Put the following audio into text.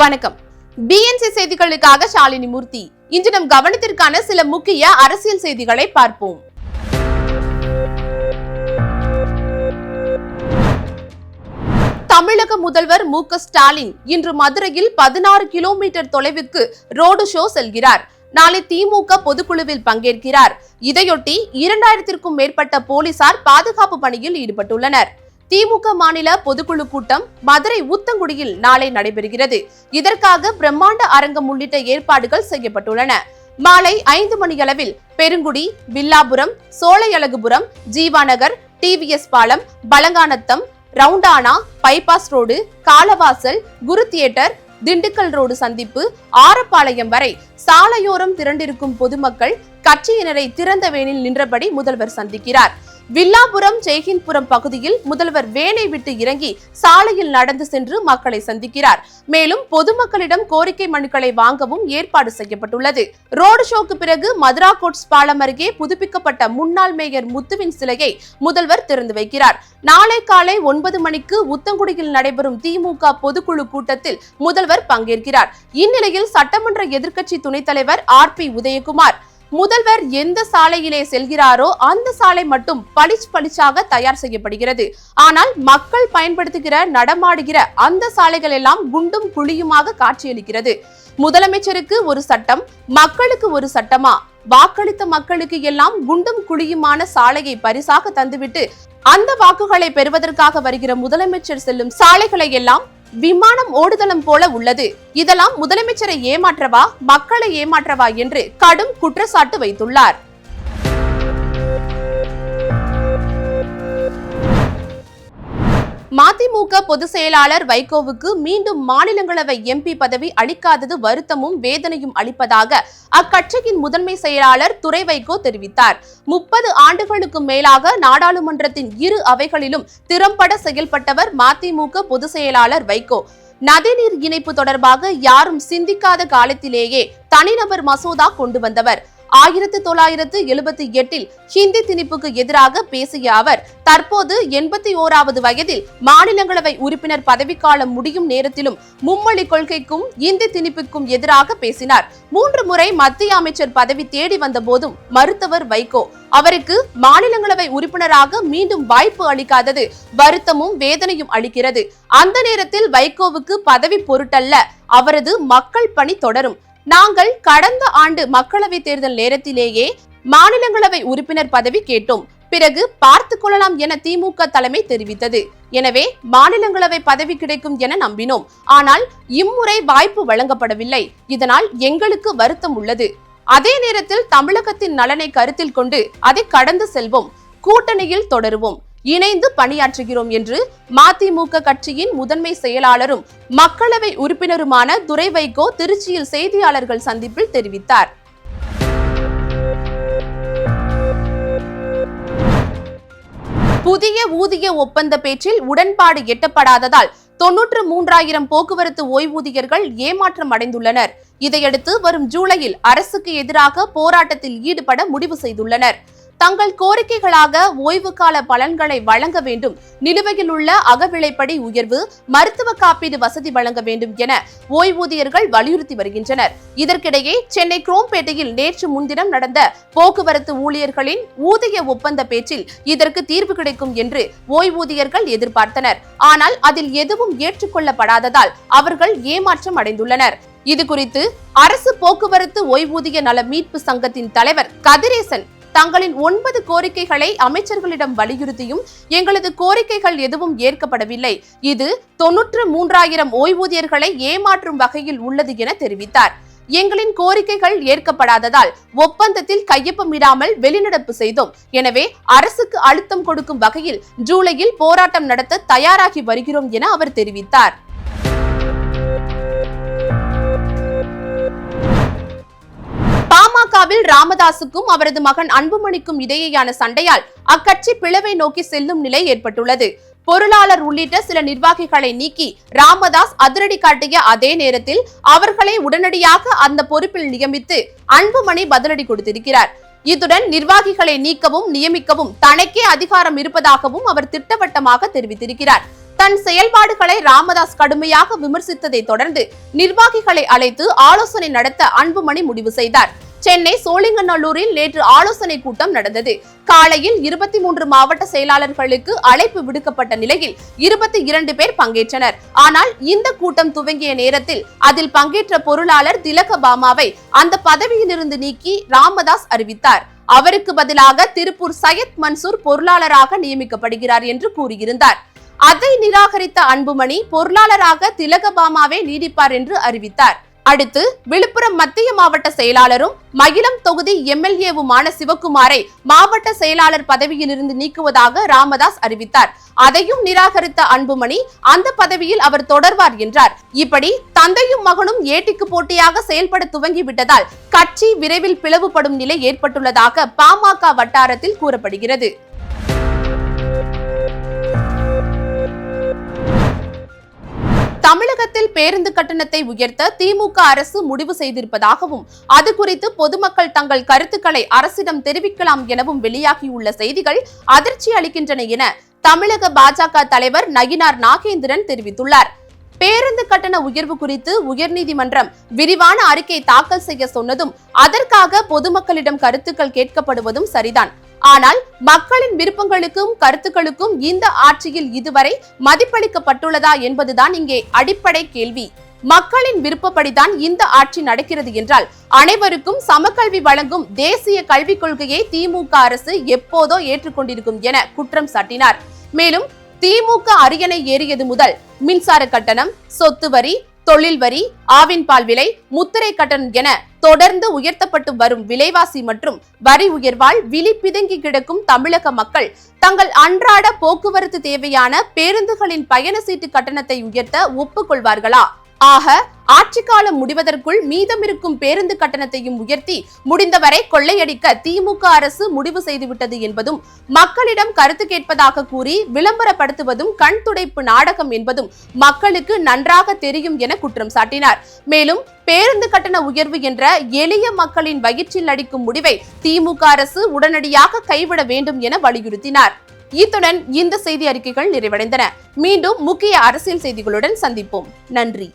வணக்கம். பிஎன்சி செய்திகளுக்காக ஷாலினி மூர்த்தி. இன்று நம் கவனத்திற்கான சில முக்கிய அரசியல் செய்திகளை பார்ப்போம். தமிழக முதல்வர் மு ஸ்டாலின் இன்று மதுரையில் பதினாறு கிலோமீட்டர் தொலைவிற்கு ரோடு ஷோ செல்கிறார். நாளை திமுக பொதுக்குழுவில் பங்கேற்கிறார். இதையொட்டி இரண்டாயிரத்திற்கும் மேற்பட்ட போலீசார் பாதுகாப்பு பணியில் ஈடுபட்டுள்ளனர். திமுக மாநில பொதுக்குழு கூட்டம் மதுரை ஊத்தங்குடியில் நாளை நடைபெறுகிறது. இதற்காக பிரம்மாண்ட அரங்கம் உள்ளிட்ட ஏற்பாடுகள் செய்யப்பட்டுள்ளன. மாலை ஐந்து மணியளவில் பெருங்குடி வில்லாபுரம் சோலையழகுபுரம் ஜீவாநகர் டிவிஎஸ் பாலம் Palanganatham roundabout bypass road Kalavasal Guru theatre Dindigul road சந்திப்பு ஆரப்பாளையம் வரை சாலையோரம் திரண்டிருக்கும் பொதுமக்கள் கட்சியினரை திறந்த வேனில் நின்றபடி முதல்வர் சந்திக்கிறார். வில்லாபுரம் ஜெய்ஹிந்த்புரம் பகுதியில் முதல்வர் வேனை விட்டு இறங்கி சாலையில் நடந்து சென்று மக்களை சந்திக்கிறார். மேலும் பொதுமக்களிடம் கோரிக்கை மனுக்களை வாங்கவும் ஏற்பாடு செய்யப்பட்டுள்ளது. ரோடு ஷோக்கு பிறகு மதுரா கோட்ஸ் பாலம் அருகே புதுப்பிக்கப்பட்ட முன்னாள் மேயர் முத்துவின் சிலையை முதல்வர் திறந்து வைக்கிறார். நாளை காலை ஒன்பது மணிக்கு உத்தங்குடியில் நடைபெறும் திமுக பொதுக்குழு கூட்டத்தில் முதல்வர் பங்கேற்கிறார். இந்நிலையில் சட்டமன்ற எதிர்க்கட்சி துணைத் தலைவர் ஆர் பி உதயகுமார் முதல்வர் எந்த சாலையிலே செல்கிறாரோ அந்த சாலை மட்டும் பளிச் பளிச்சாக தயார் செய்யப்படுகிறது. ஆனால் மக்கள் பயன்படுத்துகிற நடமாடுகிற அந்த சாலைகள் எல்லாம் குண்டும் குழியுமாக காட்சியளிக்கிறது. முதலமைச்சருக்கு ஒரு சட்டம் மக்களுக்கு ஒரு சட்டமா? வாக்களித்த மக்களுக்கு எல்லாம் குண்டும் குழியுமான சாலையை பரிசாக தந்துவிட்டு அந்த வாக்குகளை பெறுவதற்காக வருகிற முதலமைச்சர் செல்லும் சாலைகளை எல்லாம் விமானம் ஓடுதளம் போல உள்ளது. இதெல்லாம் முதலமைச்சரை ஏமாற்றவா மக்களை ஏமாற்றவா என்று கடும் குற்றச்சாட்டு வைத்துள்ளார். மதிமுக பொதுச் செயலாளர் வைகோவுக்கு மீண்டும் மாநிலங்களவை எம்பி பதவி அளிக்காதது வருத்தமும் வேதனையும் அளிப்பதாக அக்கட்சியின் முதன்மை செயலாளர் துறை வைகோ தெரிவித்தார். முப்பது ஆண்டுகளுக்கு மேலாக நாடாளுமன்றத்தின் இரு அவைகளிலும் திறம்பட செயல்பட்டவர் மதிமுக பொதுச் செயலாளர் வைகோ. நதிநீர் இணைப்பு தொடர்பாக யாரும் சிந்திக்காத காலத்திலேயே தனிநபர் மசோதா கொண்டு வந்தவர். ஆயிரத்து தொள்ளாயிரத்து எழுபத்தி எட்டில் ஹிந்தி திணிப்புக்கு எதிராக பேசிய அவர் தற்போது எண்பத்தி ஓராவது வயதில் மாநிலங்களவை உறுப்பினர் பதவிக்காலம் முடியும் நேரத்திலும் மும்மொழி கொள்கைக்கும் இந்தி திணிப்புக்கும் எதிராக பேசினார். மூன்று முறை மத்திய அமைச்சர் பதவி தேடி வந்த போதும் மருத்துவர் வைகோ. அவருக்கு மாநிலங்களவை உறுப்பினராக மீண்டும் வாய்ப்பு அளிக்காதது வருத்தமும் வேதனையும் அளிக்கிறது. அந்த நேரத்தில் வைகோவுக்கு பதவி பொருட்டல்ல. அவரது மக்கள் பணி தொடரும். நாங்கள் கடந்த ஆண்டு மக்களவை தேர்தல் நேரத்திலேயே மாநிலங்களவை உறுப்பினர் பதவி கேட்டோம். பிறகு பார்த்து கொள்ளலாம் என திமுக தலைமை தெரிவித்தது. எனவே மாநிலங்களவை பதவி கிடைக்கும் என நம்பினோம். ஆனால் இம்முறை வாய்ப்பு வழங்கப்படவில்லை. இதனால் எங்களுக்கு வருத்தம் உள்ளது. அதே நேரத்தில் தமிழகத்தின் நலனை கருத்தில் கொண்டு அதை கடந்து செல்வோம். கூட்டணியில் தொடருவோம். இணைந்து பணியாற்றுகிறோம் என்று மதிமுக கட்சியின் முதன்மை செயலாளரும் மக்களவை உறுப்பினருமான துரை வைகோ திருச்சியில் செய்தியாளர்கள் சந்திப்பில் தெரிவித்தார். புதிய ஊதிய ஒப்பந்த பேச்சில் உடன்பாடு எட்டப்படாததால் தொன்னூற்று மூன்றாயிரம் போக்குவரத்து ஓய்வூதியர்கள் ஏமாற்றம் அடைந்துள்ளனர். இதையடுத்து வரும் ஜூலையில் அரசுக்கு எதிராக போராட்டத்தில் ஈடுபட முடிவு செய்துள்ளனர். தங்கள் கோரிக்கைகளாக ஓய்வு கால பலன்களை வழங்க வேண்டும். நிலுவையில் உள்ள அகவிலைப்படி உயர்வு மருத்துவ காப்பீடு வசதி வழங்க வேண்டும் என ஓய்வூதியர்கள் வலியுறுத்தி வருகின்றனர். இதற்கிடையே சென்னை குரோம்பேட்டையில் நேற்று முன்தினம் நடந்த போக்குவரத்து ஊழியர்களின் ஊதிய ஒப்பந்த பேச்சில் இதற்கு தீர்வு கிடைக்கும் என்று ஓய்வூதியர்கள் எதிர்பார்த்தனர். ஆனால் அதில் எதுவும் ஏற்றுக்கொள்ளப்படாததால் அவர்கள் ஏமாற்றம் அடைந்துள்ளனர். இது குறித்து அரசு போக்குவரத்து ஓய்வூதிய நல மீட்பு சங்கத்தின் தலைவர் கதிரேசன் தங்களின் ஒன்பது கோரிக்கைகளை அமைச்சர்களிடம் வலியுறுத்தியும் எங்களது கோரிக்கைகள் எதுவும் ஏற்கப்படவில்லை. இது தொன்னூற்று மூன்றாயிரம் ஓய்வூதியர்களை ஏமாற்றும் வகையில் உள்ளது என தெரிவித்தார். எங்களின் கோரிக்கைகள் ஏற்கப்படாததால் ஒப்பந்தத்தில் கையொப்பமிடாமல் வெளிநடப்பு செய்தோம். எனவே அரசுக்கு அழுத்தம் கொடுக்கும் வகையில் ஜூலையில் போராட்டம் நடத்த தயாராகி வருகிறோம் என அவர் தெரிவித்தார். விழாவில் ராமதாசுக்கும் அவரது மகன் அன்புமணிக்கும் இடையேயான சண்டையால் அக்கட்சி பிளவை நோக்கி செல்லும் நிலை ஏற்பட்டுள்ளது. பொருளாளர் உள்ளிட்ட சில நிர்வாகிகளை நீக்கி ராமதாஸ் அதிரடி காட்டிய அதே நேரத்தில் அவர்களை உடனடியாக அந்த பொறுப்பில் நியமித்து அன்புமணி பதிலடி கொடுத்திருக்கிறார். இத்துடன் நிர்வாகிகளை நீக்கவும் நியமிக்கவும் தனக்கே அதிகாரம் இருப்பதாகவும் அவர் திட்டவட்டமாக தெரிவித்திருக்கிறார். தன் செயல்பாடுகளை ராமதாஸ் கடுமையாக விமர்சித்ததை தொடர்ந்து நிர்வாகிகளை அழைத்து ஆலோசனை நடத்த அன்புமணி முடிவு செய்தார். சென்னை சோழிங்கநல்லூரில் நேற்று ஆலோசனை கூட்டம் நடந்தது. காலையில் இருபத்தி மூன்று மாவட்ட செயலாளர்களுக்கு அழைப்பு விடுக்கப்பட்ட நிலையில் இருபத்தி இரண்டு பேர் பங்கேற்றனர். ஆனால் இந்த கூட்டம் துவங்கிய நேரத்தில் அதில் பங்கேற்ற பொருளாளர் திலக பாமாவை அந்த பதவியிலிருந்து நீக்கி ராமதாஸ் அறிவித்தார். அவருக்கு பதிலாக திருப்பூர் சையத் மன்சூர் பொருளாளராக நியமிக்கப்படுகிறார் என்று கூறியிருந்தார். அதை நிராகரித்த அன்புமணி பொருளாளராக திலகபாமாவே நீடிப்பார் என்று அறிவித்தார். அடுத்து விழுப்புரம் மத்திய மாவட்ட செயலாளரும் மகிழம் தொகுதி எம்எல்ஏவுமான சிவக்குமாரை மாவட்ட செயலாளர் பதவியிலிருந்து நீக்குவதாக ராமதாஸ் அறிவித்தார். அதையும் நிராகரித்த அன்புமணி அந்த பதவியில் அவர் தொடர்வார் என்றார். இப்படி தந்தையும் மகனும் ஏட்டிக்கு போட்டியாக செயல்பட துவங்கிவிட்டதால் கட்சி விரைவில் பிளவுபடும் நிலை ஏற்பட்டுள்ளதாக பாமக வட்டாரத்தில் கூறப்படுகிறது. தமிழகத்தில் பேருந்து கட்டணத்தை உயர்த்த திமுக அரசு முடிவு செய்திருப்பதாகவும் அது குறித்து பொதுமக்கள் தங்கள் கருத்துக்களை அரசிடம் தெரிவிக்கலாம் எனவும் வெளியாகியுள்ள செய்திகள் அதிர்ச்சி அளிக்கின்றன என தமிழக பாஜக தலைவர் நயினார் நாகேந்திரன் தெரிவித்துள்ளார். பேருந்து கட்டண உயர்வு குறித்து உயர்நீதிமன்றம் விரிவான அறிக்கை தாக்கல் செய்ய சொன்னதும் அதற்காக பொதுமக்களிடம் கருத்துக்கள் கேட்கப்படுவதும் சரிதான். ஆனால் மக்களின் விருப்பங்களுக்கும் கருத்துக்களுக்கும் இந்த ஆட்சியில் இதுவரை மதிப்பளிக்கப்பட்டுள்ளதா என்பதுதான் இங்கே அடிப்படை கேள்வி. மக்களின் விருப்பப்படிதான் இந்த ஆட்சி நடக்கிறது என்றால் அனைவருக்கும் சமக்கல்வி வழங்கும் தேசிய கல்விக் கொள்கையை திமுக அரசு எப்போதோ ஏற்றுக்கொண்டிருக்கும் என குற்றம் சாட்டினார். மேலும் திமுக அரியணை ஏறியது முதல் மின்சார கட்டணம் சொத்து வரி தொழில் வரி ஆவின் பால் விலை முத்திரை கட்டணம் என தொடர்ந்து உயர்த்தப்பட்டு வரும் விலைவாசி மற்றும் வரி உயர்வால் விழி பிதுங்கி கிடக்கும் தமிழக மக்கள் தங்கள் அன்றாட போக்குவரத்து தேவையான பேருந்துகளின் பயண சீட்டு கட்டணத்தை உயர்த்த ஒப்புக்கொள்வார்களா? ஆக ஆட்சி காலம் முடிவதற்குள் மீதமிருக்கும் பேருந்து கட்டணத்தையும் உயர்த்தி முடிந்தவரை கொள்ளையடிக்க திமுக அரசு முடிவு செய்துவிட்டது என்பதும் மக்களிடம் கருத்து கேட்பதாக கூறி விளம்பரப்படுத்துவதும் கண் துடைப்பு நாடகம் என்பதும் மக்களுக்கு நன்றாக தெரியும் என குற்றம் சாட்டினார். மேலும் பேருந்து கட்டண உயர்வு என்ற எளிய மக்களின் வயிற்றில் அடிக்கும் முடிவை திமுக அரசு உடனடியாக கைவிட வேண்டும் என வலியுறுத்தினார். இத்துடன் இந்த செய்தி அறிக்கைகள் நிறைவடைந்தன. மீண்டும் முக்கிய அரசியல் செய்திகளுடன் சந்திப்போம். நன்றி.